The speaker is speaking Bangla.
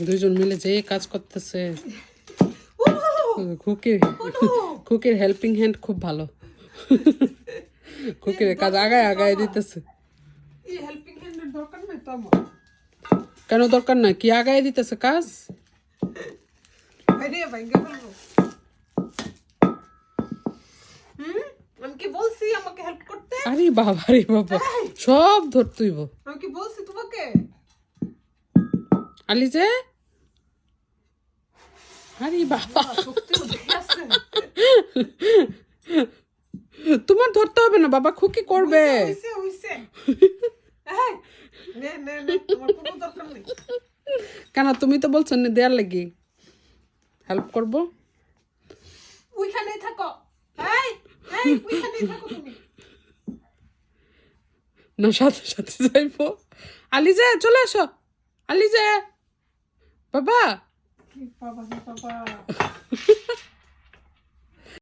দুইজন মিলে যে কাজ করতেছে খুকির খুকির হেল্পিং হ্যান্ড খুব ভালো খুকির কাজ আগায় আগায় দিতেছে এই হেল্পিং হ্যান্ডের দরকার নেই তো আমার কেন দরকার না কি আগায় দিতেছে কাজ বাইরে ভাঙ্গে ফেলবো হুম আমি কি বলছি আমাকে হেল্প করতে আরে বাবা রে বাবা সব ধরতুইব আমি কি বলছি তোমাকে আলি যে আরে বাবা। তোমার ধরতে হবে না বাবা খুকি করবে। কোনো তুমি তো বলছো না দেয়ার লাগি। হেল্প করব? থাকো। না সাথে সাথে যাইবো। আলি যে চলে আসো। আলি Babá! Babá, babá.